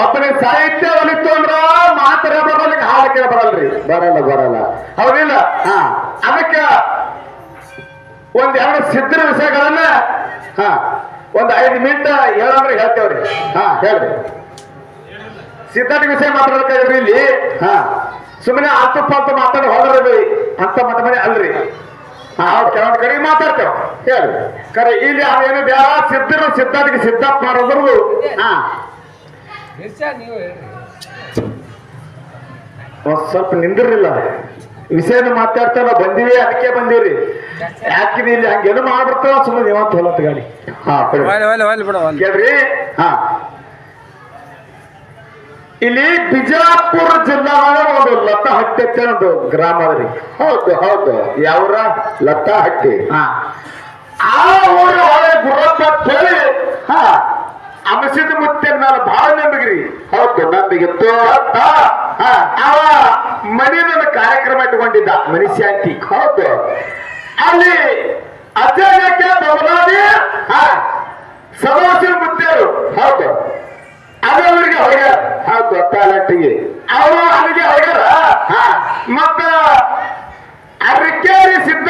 ಒಬ್ಬನಿಗೆ ಸಾಹಿತ್ಯ ಒಲಿತು ಅಂದ್ರ ಮಾತ್ರ ಬರಲ್ಲ ಕೇಳ ಬರಲ್ರಿ. ಬರಲ್ಲ ಬರಲ್ಲ. ಹೌದಿಲ್ಲ? ಹಾ. ಅದಕ್ಕೆ ಒಂದ್ ಎರಡು ಸಿದ್ಧರ ವಿಷಯಗಳನ್ನ ಹಾ. ಒಂದ್ ಐದು ಮಿನಿಟ್ ಹೇಳಂದ್ರೆ ಹೇಳ್ತೇವ್ರಿ. ಹಾ ಹೇಳ್ರಿ. ಸಿದ್ಧಾರ್ಥ ವಿಷಯ ಮಾತಾಡ್ಬೇಕಾದ್ರಿ ಇಲ್ಲಿ. ಹಾ. ಸುಮ್ಮನೆ ಆತು ಅಂತ ಮಾತಾಡಿ ಹೋದ್ರಿ ಅಂತ ಮತ ಮನೆ ಅಲ್ರಿ. ಕೆಲವೊಂದು ಕೆಲವೊಂದ್ ಕಡೆ ಮಾತಾಡ್ತೇವೆ. ಹೇಳಿ ಕರೆ ಇಲ್ಲಿ ಅವೇನು ಬೇಡ ಸಿದ್ಧರು ಸಿದ್ಧಾರ್ಥಿಗೆ ಸಿದ್ಧಪ್ಪ ಮಾಡೋದ್ರು ಹಾ. ನೀವು ಹೇಳ್ರಿ. ಒಂದ್ ಸ್ವಲ್ಪ ನಿಂದಿರ್ಲಿಲ್ಲ. ವಿಷಯನ ಮಾತಾಡ್ತಾ ನಾವು ಬಂದಿವಿ ಅದಕ್ಕೆ ಬಂದೀವ್ರಿ ಯಾಕಿದೆ ಇಲ್ಲಿ ಹಂಗೇನು ಮಾಡ್ಬಿಡ್ತಾವ ಸುಮ್ಮನೆ ನೀವಂತ ಹೊಲತ್ ಗಾಡಿ ಹಾ ಕೇಳ್ರಿ? ಹಾ. ಇಲ್ಲಿ ಬಿಜಾಪುರ ಜಿಲ್ಲಾದ ಒಂದು ಲತ್ತಹಟ್ಟಿ ಅಂತ ಒಂದು ಗ್ರಾಮ ಅದ್ರಿ ಹೌದು ಹೌದು. ಯಾವ್ರ? ಲತಾ ಹಟ್ಟಿ ಹಾ. ಆ ಊರ ಒಳಗೆ ಗುರಪ್ಪ ಹೇಳಿ ಹಾ. ಅಮಸಿದ ಮುತ್ತಿನ ಮೇಲೆ ಬಹಳ ನಂಬಿಗ್ರಿ. ಹೌದು ನಂಬಿಗಿತ್ತು ಅವ ನನ್ನ ಕಾರ್ಯಕ್ರಮ ಇಟ್ಕೊಂಡಿದ್ದ ಮನುಷ್ಯಾಂತಿ ಹೌದು. ಅಲ್ಲಿ ಅಧ್ಯಯನಕ್ಕೆ ಬದಲಾಗಿ ಸದಾಶಿವ ಮುತ್ತೇರು ಹೌದು. ಅದು ಅವರಿಗೆ ಹೋಗ್ಯಾರ ಹೌದು ತಾಲಟ್ಟಿಗೆ ಅವರು ಅಲ್ಲಿಗೆ ಹೋಗ್ಯಾರ ಮತ್ತ ಸಿದ್ದಪ್ಪ ಮಹಾರಾಜರು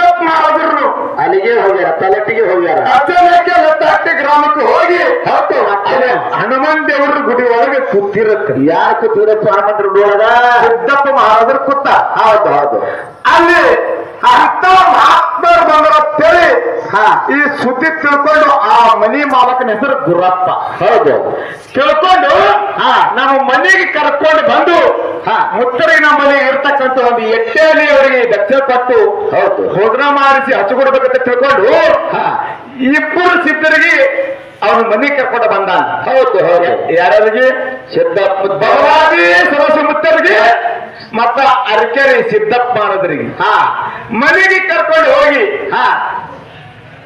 ಅಲ್ಲಿಗೆ ಹೋಗ್ಯಾರ ತಲಟ್ಟಿಗೆ ಹೋಗ್ಯಾರ ಅಚಾನಕ ಲತ್ತಹಟ್ಟಿ ಗ್ರಾಮಕ್ಕೆ ಹೋಗಿ. ಹೌದು ಹನುಮಾನ್ ದೇವರ ಗುಡಿ ಒಳಗೆ ಕುತ್ತಿರತ್ತ ಯಾರು ಕುತ್ತಿರತ್ತ ಹನುಮಂತರ ಒಳಗ ಸಿದ್ದಪ್ಪ ಮಹಾರಾಜರು ಕುತ್ತ ಹೌದು ಹೌದು. ಅಲ್ಲಿ ಅಂತ ಮಹಾತ್ಮರು ಬಂದ್ರ ಅಂತೇಳಿ ಹಾ. ಈ ಸುದ್ದಿ ತಿಳ್ಕೊಂಡು ಆ ಮನಿ ಮಾಲಕನ ಹೆಸರು ಗುರಪ್ಪ. ಹೌದು. ತಿಳ್ಕೊಂಡು ಹಾ. ನಾವು ಮನೆಗೆ ಕರ್ಕೊಂಡು ಬಂದು. ಮುತ್ತರಿ ನಮ್ಮ ಮನೆಗೆ ಇರ್ತಕ್ಕಂಥ ಒಂದು ಎಟ್ಟೆಯಲ್ಲಿ ಅವರಿಗೆ ದಕ್ಷಿಣ ಕೊಟ್ಟು ಹೌದು. ಭೋಜನ ಮಾಡಿಸಿ ಹಚ್ಚಿಕೊಡ್ಬೇಕಂತ ತಿಳ್ಕೊಂಡು ಹಾ. ಇಬ್ಬರು ಸಿದ್ಧರಿಗೆ ಅವನು ಮನೆ ಕರ್ಕೊಂಡು ಬಂದ ಹೌದು ಹೌದು. ಯಾರಿಗೆ ಸಿದ್ದಪ್ಪ ಸರಸ ಮುತ್ತರಿಗೆ ಮತ್ತ ಅರ್ಕೆರಿ ಸಿದ್ದಪ್ಪ ಅನ್ನೋದ್ರಿಗೆ ಹಾ. ಮನೆಗೆ ಕರ್ಕೊಂಡು ಹೋಗಿ. ಹಾ.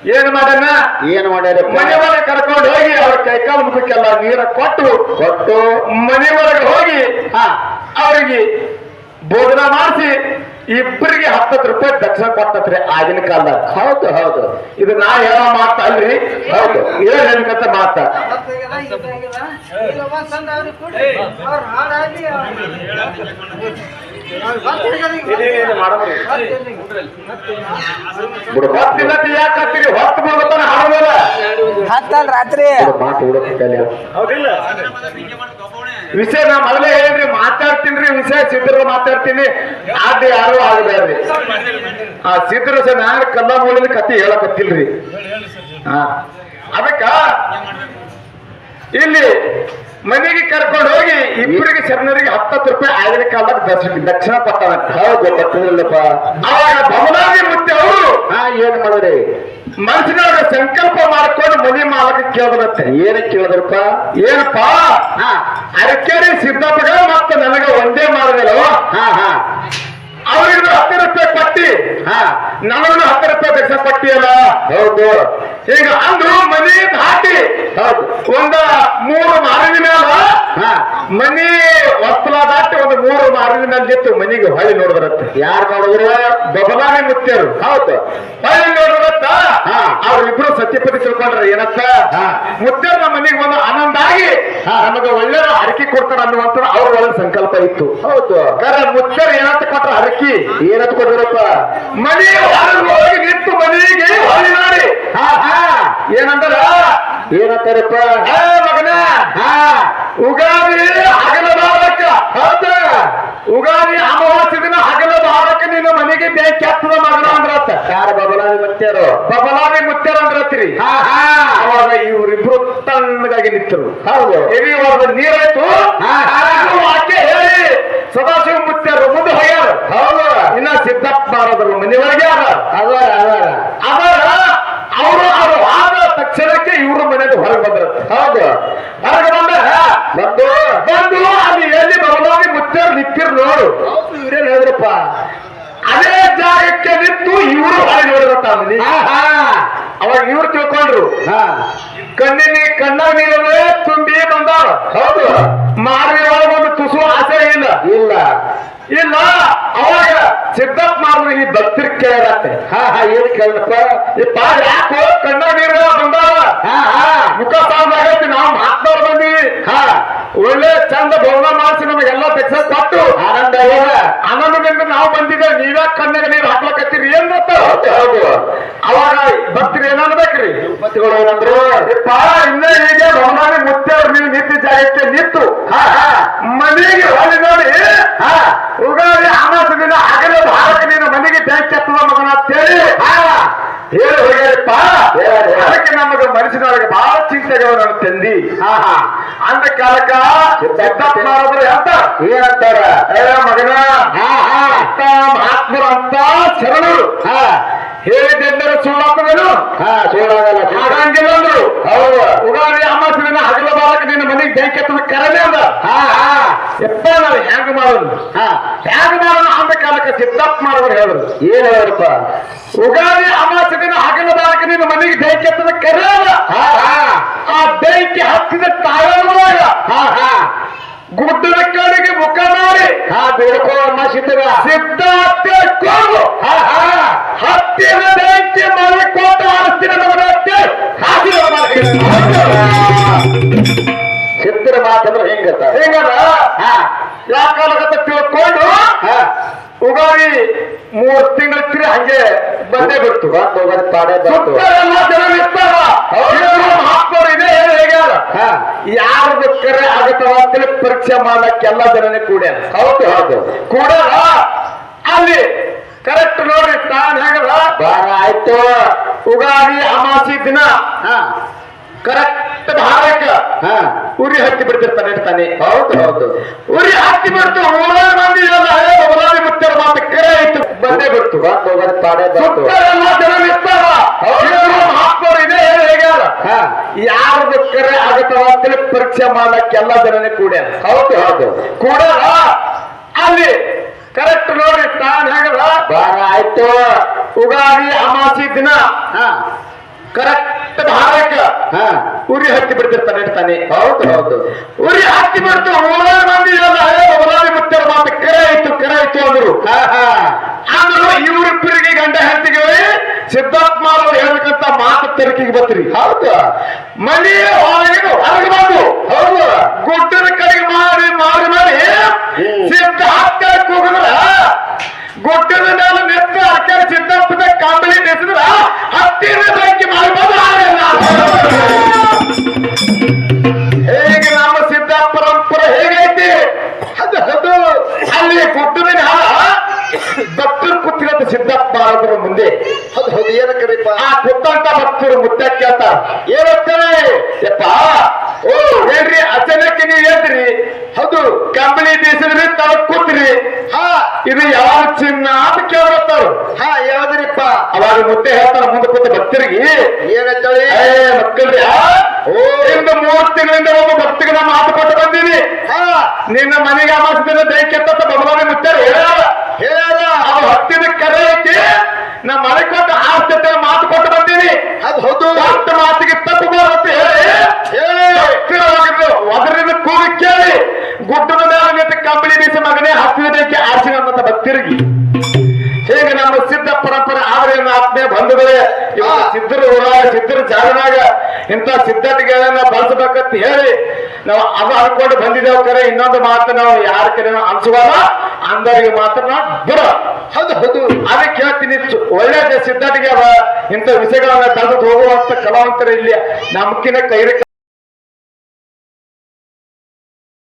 ಏನ್ ಮಾಡನ ಏನ್ ಮಾಡ್ಯಾರ ಮನೆ ಒಳಗೆ ಕರ್ಕೊಂಡು ಹೋಗಿ ಅವ್ರ ಕೈಕಾಲು ಮುಖಕ್ಕೆಲ್ಲ ನೀರ ಕೊಟ್ಟು ಕೊಟ್ಟು. ಮನೆ ಒಳಗೆ ಹೋಗಿ ಹಾ. ಅವರಿಗೆ ಭೋಜನ ಮಾಡಿಸಿ ಇಬ್ಬರಿಗೆ ಹತ್ತತ್ತು ರೂಪಾಯಿ ದಕ್ಷಿಣ ಕೊಟ್ಟತ್ರಿ ಆಗಿನ ಕಾಲದಾಗ. ಹೌದು ಹೌದು. ಇದು ನಾ ಹೇಳೋ ಮಾತ ಅಲ್ರಿ? ಹೌದು. ಏನ್ ಹೇಳ್ಕಂತ ಮಾತ? ಬಿಡು ಮಾತು ಹೊತ್ತಿಲ್ಲತಿ ಯಾಕೆ ಹತ್ತೀರಿ ಹೊತ್ತು ಬಿಡ್ತಾನ ಹಾಡೋದ ಹತ್ತಲ್ ರಾತ್ರಿ. ಮಾತು ಬಿಡಕ್ಕೆ ಹೌದಿಲ್ಲ. ವಿಷಯ ನಾ ಮೊದಲೇ ಹೇಳ್ರಿ ಮಾತಾಡ್ತೀನಿ ವಿಷಯ, ಸಿದ್ಧರು ಮಾತಾಡ್ತೀನಿ. ಆದ್ರೆ ಯಾರು ಆಗಬೇಡ್ರಿ. ಆ ಸಿದ್ಧರು ಸರ್ ನಾನು ಕಲ್ಲ ಮೂಲದ ಕತೆ ಹೇಳಕತ್ತಿಲ್ರಿ ಅದಕ್ಕ ಇಲ್ಲಿ ಮನೆಗೆ ಕರ್ಕೊಂಡು ಹೋಗಿ ಇಬ್ಬರಿಗೆ ಶರಣರಿಗೆ ಹತ್ತತ್ತು ರೂಪಾಯಿ ಆಗಿನ ಕಾಲದಾಗ ದರ್ಶನ ದಕ್ಷಿಣ ಕೊಟ್ಟಾನಂತ. ಹೌದು ಗೊತ್ತಿಲ್ಲಪ್ಪ ಅವಾಗ ಬಮಲಾಗಿ ಮುತ್ತೆ ಅವರು ಹಾ ಏನ್ ಮಾಡಿದ್ರಿ ಮನಸ್ಸಿನವ್ರ ಸಂಕಲ್ಪ ಮಾಡ್ಕೊಂಡು ಮುನಿ ಮಾಲಕ ಕೇಳಿದ್ರಂತೆ ಏನ ಕೇಳಿದ್ರಪ್ಪ ಏನಪ್ಪಾ? ಹಾ. ಅರಕೆರೆ ಸಿದ್ದಪ್ಪಗ ಮತ್ತೆ ನನಗೆ ಒಂದೇ ಮಾಡಿದೆಲ್ಲ ಹಾ ಹಾ. ಅವ್ರಿಗೂ ಹತ್ತು ರೂಪಾಯಿ ಪಟ್ಟಿ. ಹಾ. ನನಗೂ ಹತ್ತು ರೂಪಾಯಿ ಪಟ್ಟಿ ಅಲ್ಲ. ಹೌದು. ಈಗ ಅಂದ್ರು ಮನಿ ಹಾಕಿ ಹೌದು. ಒಂದ ಮೂರು ಮಾರಿನ ಮೇಲ ಹಾ. ಮನಿ ವಸ್ತ್ರ ದಾಟಿ ಒಂದು ಮೂರು ಮಾರಿನ ಮೇಲೆ ನಿಂತು ಮನಿಗೆ ಹೊಳಿ ನೋಡಿದ್ರತ್ತ ಯಾರು ನೋಡಿದ್ರು? ಬಬಲಾನಿ ಮುತ್ಯರು ಹೌದು. ಹೊಳಿ ನೋಡಿದ್ರತ್ತ ಹಾ. ತಿಳ್ಕೊಂಡ್ರೆ ಏನತ್ತ ಮುದ್ದೆ ನಮ್ಮ ಮನೆಗೆ ಒಂದು ಆನಂದ ಆಗಿ. ನಮಗೆ ಒಳ್ಳೆ ಹರಕೆ ಕೊಡ್ತಾರ ಅನ್ನುವಂತ ಅವ್ರ ಒಳ್ಳೆ ಸಂಕಲ್ಪ ಇತ್ತು. ಹೌದು. ಕರೆ ಮುದ್ದೆ ಏನಂತ ಕೊಟ್ರ ಹರಕಿ ಏನಂತ ಕೊಟ್ಟಿರಪ್ಪ ಮನಿ ಹೊರಗೆ ನಿಂತು ಮನೆಗೆ ಹೊಳಿ ಹಾ ಏನಂದ್ರ? ಏನಂತಾರಪ್ಪ? ಉಗಾದಿ ಹಗಲ ಬಾರಕ್ಕ ಹೌದ. ಉಗಾದಿ ಅಮಾವಾಸ್ಯ ದಿನ ಹಗಲ ಬಾರಕ್ಕ ನಿನ್ನ ಮನೆಗೆ ಬೆಂಕಿ ಹತ್ತದ ಮಗನ ಅಂದ್ರತ್ತ. ಯಾರ ಬಬಲಾವಿ ಮತ್ತೇರು ಬಬಲಾವಿ ಮುತ್ತರ ಅಂದ್ರತ್ರಿ ಹಾ ಹಾ. ಅವಾಗ ಇವರಿಬ್ರು ತಣ್ಣಗಾಗಿ ನಿಂತರು. ಹೌದು. ಎವಿ ಅವರದ ನೀರಾಯ್ತು. ವಾಕ್ಯ ಹೇಳಿ ಸದಾಶಿವ ಮುತ್ಯರು ಮುಂದೆ ಹೋಗ್ಯಾರ. ಹೌದು. ಇನ್ನ ಸಿದ್ದಪ್ಪ ಮಾರದರು ಮನೆಯೊಳಗೆ ಅದ ಅದರ ಅವರು ಅವರು ಆದ ತಕ್ಷಣಕ್ಕೆ ಮನೆಯಿಂದ ಹೊರಗೆ ಬಂದ್ರು ಹೌದು. ಹೊರಗೆ ಬಂದ್ರೆ ಬಂದು ಬಂದು ಅಲ್ಲಿ ಎಲ್ಲಿ ಬರಲಾಗಿ ಮುಚ್ಚರ್ ನಿಂತಿರ್ ನೋಡು. ಇವ್ರೇನ್ ಹೇಳಿದ್ರಪ್ಪ? ಅದೇ ಜಾಗಕ್ಕೆ ನಿಂತು ಇವರು ಹೊರಗೆ ನೋಡಿರತ್ತ ಅವಾಗ ಇವ್ರು ತಿಳ್ಕೊಂಡ್ರು. ಹಾ. ಕಣ್ಣಿನ ಕಣ್ಣ ನೀರೇ ತುಂಬಿ ಬಂದಾವ ಹೌದು. ಮಾನವಿ ಒಳಗೊಂದು ಒಂದು ತುಸು ಆಸೆ ಇಲ್ಲ. ಇಲ್ಲ. ಇಲ್ಲ ಅವಾಗ ಸಿದ್ದಪ್ಪ ಮಾಡಿದ್ರೆ ಈ ಭಕ್ತಿರ್ ಕೇಳತ್ತೆ ಹಾ ಹಾ ಏನ್ ಕೇಳಪ್ಪ? ಇಪ್ಪ ಯಾಕೆ ಕಣ್ಣ ನೀರು ಬಂದಾವ? ಹಾ ಹಾ ಮುಖ ಸಾಲಾಗೈತಿ ನಾವು ಮಾತಾಡ್ ಬಂದಿ ಹಾ ಒಳ್ಳೆ ಚಂದ ಭವನ ಮಾಡಿಸಿ ನಮಗೆಲ್ಲ ತೆಗ್ಸ ಕೊಟ್ಟು. ಆನಂದ ಆನಂದದಿಂದ ನಾವು ಬಂದಿದ್ದೇವೆ ನೀವ್ಯಾಕೆ ಕಣ್ಣಾಗ ನೀರು ಹಾಕ್ಲಕತ್ತೀರಿ ಏನ್ ಗೊತ್ತ? ಹೌದು ಹೌದು. ಅವಾಗ ಭಕ್ತರು ಏನಾಗ್ಬೇಕ್ರಿ? ಮತ್ತಿಗಳು ಏನಂದ್ರು? ಇನ್ನೇ ಹೀಗೆ ಬಹುಮಾನಿ ಮುತ್ತೇವ್ರು ನೀವು ನಿಂತ ಜಾಗಕ್ಕೆ ನಿಂತು ಹಾ ಹಾ ಮನೆಗೆ ಹೋಗಿ ನೋಡಿ ಹಾ ಉಗಾದಿ ದಿನ ಹಗಲ ಭಾರತ ನೀನು ಮನೆಗೆ ಬ್ಯಾಂಕ್ ಎತ್ತದ ಮಗನ ಅಂತೇಳಿ ಹೇಳಿ ಹೋಗ್ಯಾರಪ್ಪ. ಅದಕ್ಕೆ ನಮಗೆ ಮನಸ್ಸಿನೊಳಗೆ ಬಹಳ ಚಿಂತೆಗಳು ನನ್ನ ತಂದಿ ಹಾ ಹಾ ಅಂದ ಕಾಲಕ್ಕ ಸಿದ್ದಪ್ಪ ಮಾಡಿದ್ರು ಅಂತ ಏನಂತಾರ ಏ ಮಗನ ಹಾ ಹಾ ಅಂತ ಮಹಾತ್ಮರು ಅಂತ ಶರಣರು ಹಾ ಹೇಳಿದ್ದೆಂದರೆ ಸುಳ್ಳಾಗ್ತದೇನು ಹಾ ಸುಳ್ಳಾಗಲ್ಲ. ಹಾಗಂಗಿಲ್ಲ ಅಂದ್ರು. ಹೌದು. ಉಗಾದಿ ದಿನ ಹಗಲ ಬಾಲಕ ನಿನ್ನ ಮನೆಗೆ ಬೆಂಕಿ ಎತ್ತದ ಕರನೇ ಅದ. ಹಾ ಹಾ. ಎಪ್ಪ ನಾವು ಹೆಂಗ್ ಮಾಡೋದು? ಹಾ. ಹೆಂಗ್ ಮಾಡೋಣ ಅಂತ ಕಾಲಕ್ಕೆ ಸಿದ್ಧಪ್ಪ ಮಾಡೋರು ಹೇಳಿದ್ರು. ಏನ್ ಹೇಳ್ರಪ್ಪ ಉಗಾದಿ ದಿನ ಹಗಲ ಬಾಲಕ ನಿನ್ನ ಮನೆಗೆ ಬೆಂಕಿ ಎತ್ತದ ಕರೆ ಅಲ್ಲ ಹಾ ಹಾ. ಆ ಬೆಂಕಿ ಹತ್ತಿದ ತಾಯ ಹಾ ಹಾ. ಗುಡ್ಡದ ಕಡೆಗೆ ಮುಖ ಮಾಡಿ. ಹಾ ಬೇಡ್ಕೋ ಅಮ್ಮ ಸಿದ್ಧಗ. ಹಾ ಹಾ. ಮಾಡಿ ಕೊಟ್ಟ ಆರಿಸ್ತಿನ ಸಿದ್ಧರ ಮಾತಂದ್ರೆ ಹೆಂಗತ್ತ ಹೆಂಗದ? ಹಾ. ಯಾಕಾಲಗತ್ತ ತಿಳ್ಕೊಂಡು? ಹಾ. ಉಗಾದಿ ಮೂರ್ ತಿಂಗಳ ಹಂಗೆ ಬಂದೇ ಬಿಡ್ತು. ಬಂದು ಪಾಡೇ ಜನ ನಿಂತಾರ. ಯಾರು ಬೇಕಾದ್ರೆ ಆಗತ್ತವ ಪರೀಕ್ಷೆ ಮಾಡಕ್ಕೆಲ್ಲ ಎಲ್ಲ ಜನನೇ ಕೂಡ. ಹೌದು ಹೌದು. ಕೂಡ ಅಲ್ಲಿ ಕರೆಕ್ಟ್ ನೋಡ್ರಿ ತಾನ್ ಹೇಗದ? ಬಾರ ಆಯ್ತು. ಉಗಾದಿ ಅಮಾಸಿ ದಿನ. ಹಾ. ಕರೆಕ್ಟ್ ಭಾರಕ ಹಾ. ಉರಿ ಹತ್ತಿ ಬಿಡ್ತಿರ್ತಾನೆ ಇರ್ತಾನೆ ಹೌದು ಹೌದು. ಉರಿ ಹತ್ತಿ ಬಿಡ್ತು ಊರಾಗ ಮಂದಿ ಎಲ್ಲ ಉಗಾದಿ ಮುತ್ತರ ಮಾತು ಕರೆ ಆಯ್ತು ಬಂದೇ ಬಿಡ್ತು. ಬಂದು ಪಾಡೆ ಬಂತು ಜನ ನಿಂತಾರ ಮಹಾತ್ಮರು ಇದೆ ಏನು ಹೇಗ್ಯಾರ ಹಾ ಯಾರು ಬೇಕಾದ್ರೆ ಆಗತ್ತವ ಅಂತೇಳಿ ಪರೀಕ್ಷೆ ಮಾಡಕ್ಕೆ ಎಲ್ಲ ಜನನೇ ಕೂಡ. ಹೌದು ಹೌದು. ಕೂಡ ಅಲ್ಲಿ ಕರೆಕ್ಟ್ ನೋಡ್ರಿ ತಾನ್ ಹೇಗದ? ಬಾರ ಆಯ್ತು. ಉಗಾದಿ ಅಮಾಸಿ ದಿನ. ಹಾ. ಕರೆಕ್ಟ್ ಭಾರಕ ಹಾ. ಉರಿ ಹತ್ತಿ ಬಿಡ್ತಿರ್ತಾನೆ ಇರ್ತಾನೆ ಹೌದು ಹೌದು. ಉರಿ ಹತ್ತಿ ಬಿಡ್ತು ಊರಾಗ ಮಂದಿ ಉಗಾದಿ ಮುತ್ತರ ಮಾತು ಕರೆ ಆಯ್ತು ಕರೆ ಆಯ್ತು ಅಂದ್ರು. ಅಂದ್ರು ಇವರಿಬ್ಬರಿಗೆ ಗಂಡ ಹೆಂಡತಿಗೆ ಸಿದ್ಧಾರ್ಥ ಮಾತು ತೆರಕಿಗೆ ಬರ್ತೀರಿ. ಹೌದು? ಮನೆ ಒಳಗೆ ಹೊರಗೆ ಬಂದು. ಹೌದು? ಗುಡ್ಡದ ಕಡೆಗೆ ಮಾಡಿ ಮಾಡಿ ಮಾಡಿ. ಸಿದ್ಧ ಹತ್ತಿರ ಕೂಗಿದ್ರ ಗುಡ್ಡದ ಮೇಲೆ ನಿಂತು ಹೌದು ಕರೀಪ ಆ ಕುತ್ತಂತ ಭಕ್ತರು ಮುತ್ತ ಕೇಳ್ತಾರ ಯಪ್ಪ ಓ ಹೇಳ್ರಿ ಅಚಾನಕ್ ನೀವ್ ಹೇಳ್ರಿ ಹೌದು ಕಂಬಳಿ ಬೀಸಿದ್ರಿ ತಾವ್ ಕೂತ್ರಿ. ಹಾ ಇದು ಯಾವ ಚಿನ್ನ ಅಂತ ಕೇಳ್ತಾರ ಹಾ ಯಾವ್ದ್ರಿಪ್ಪ? ಅವಾಗ ಮುತ್ತೆ ಹೇಳ್ತಾರ ಮುಂದೆ ಕೂತ ಭಕ್ತರಿಗೆ. ಏನಂತೇಳಿ ಏ ಮಕ್ಕಳ್ರಿ ಓ ಇಂದ ಮೂವತ್ತು ತಿಂಗಳಿಂದ ಒಬ್ಬ ಭಕ್ತಿಗೆ ನಮ್ಮ ಮಾತು ಕೊಟ್ಟು ಬಂದೀವಿ ಹಾ. ನಿನ್ನ ಮನೆಗೆ ಅಮಾಸದಿಂದ ಬೆಂಕಿ ಅಂತ ಬದಲಾವಣೆ ಮುತ್ತಾರ ಹೇಳ ಹೇಳ ಅವ ಹತ್ತಿದ ಕರೆ ಐತಿ. ನಮ್ಮ ಮನೆ ಆಸ್ತತೆ ಮಾತು ಕೊಟ್ಟು ಬಂದೀನಿ. ಅದು ಹೌದು. ಮಾತಿಗೆ ತಪ್ಪು ಅಂತ ಹೇಳಿ. ಹೇಳಿ. ಅದರಿಂದ ಕೂಗಿ ಕೇಳಿ. ಗುಡ್ಡದ ಮೇಲೆ ನಿಂತು ಕಂಬಳಿ ಬೀಸಿ ಮಗನೇ ಹತ್ತಿದ ಬೆಂಕಿ ಆರಿಸಿ ಬತ್ತಿರುಗಿ ಹೇಗೆ ನಮ್ಮ ಸಿದ್ಧ ಪರಂಪರೆ ಆದ್ರೆ ಆತ್ಮೇ ಆತ್ಮೀಯ ಬಂಧುಗಳೇ? ಇವಾಗ ಸಿದ್ಧರ ಊರಾಗ ಸಿದ್ಧರ ಜಾಗನಾಗ ಇಂಥ ಸಿದ್ಧತೆಗಳನ್ನ ಬಳಸಬೇಕಂತ ಹೇಳಿ ನಾವು ಅದು ಅನ್ಕೊಂಡು ಬಂದಿದ್ದೇವೆ ಕರೆ. ಇನ್ನೊಂದು ಮಾತು ನಾವು ಯಾರ ಕಡೆ ಅನ್ಸುವಲ್ಲ. ಅಂದರಿಗೆ ಮಾತ್ರ ಬುಡ. ಹೌದು ಹೌದು. ಅದಕ್ಕೆ ಹೇಳ್ತೀನಿ ಒಳ್ಳೆ ಸಿದ್ಧತೆಗೆ ಅವ ಇಂಥ ವಿಷಯಗಳನ್ನ ತಂದು ಹೋಗುವಂತ ಕಲಾವಂತರ ಇಲ್ಲಿ ನಮ್ಕಿನ ಕೈ